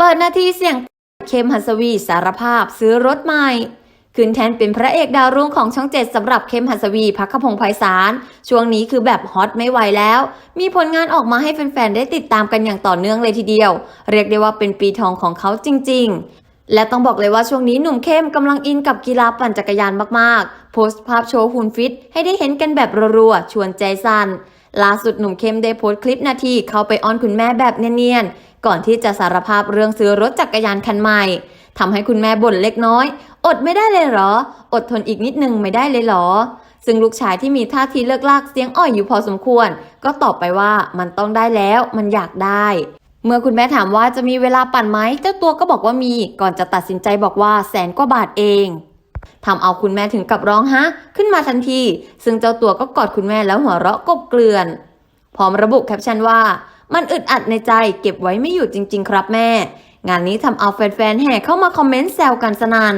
เปิดนาทีเสียงเคมหัสวีสารภาพซื้อรถใหม่ขึ้นแทนเป็นพระเอกดาวรุ่งของช่องเจ็ดสำหรับเคมหัสวีพักขพงไพศาลช่วงนี้คือแบบฮอตไม่ไหวแล้ว มีผลงานออกมาให้แฟนๆ ได้ติดตามกันอย่างต่อเนื่องเลยทีเดียว เรียกได้ว่าเป็นปีทองของเขาจริง ๆ และต้องบอกเลยว่าช่วงนี้หนุ่มเข้มกำลังอินกับกีฬาปั่นจักรยานมากๆ โพสต์ภาพโชว์หุ่นฟิต ให้ได้เห็นกันแบบรัวๆชวนใจสั่น ล่าสุดหนุ่มเข้มได้โพสต์คลิปนาทีเข้าไปอ้อนคุณแม่แบบเนียนๆ ก่อนที่จะสารภาพเรื่องซื้อรถจักรยานคันใหม่ทำให้คุณแม่บ่นเล็กน้อย อดไม่ได้เลยเหรอ อดทนอีกนิดนึงไม่ได้เลยเหรอ ซึ่งลูกชายที่มีท่าทีเลิกลากเสียงอ่อยอยู่พอสมควร ก็ตอบไปว่ามันต้องได้แล้วมันอยากได้เมื่อคุณแม่ถามว่าจะมีเวลาปั่นไหมเจ้าตัวก็บอกว่ามี ก่อนจะตัดสินใจบอกว่าแสนกว่าบาทเอง ทำเอาคุณแม่ถึงกับร้องฮะ ขึ้นมาทันที ซึ่งเจ้าตัวก็กอดคุณแม่แล้วหัวเราะกบเกลื่อน พร้อมระบุแคปชั่นว่า มันอึดอัดในใจเก็บไว้ไม่อยู่จริง ๆ ครับแม่ งานนี้ทำเอาแฟนๆแห่เข้ามาคอมเมนต์แซวกันสนัน่น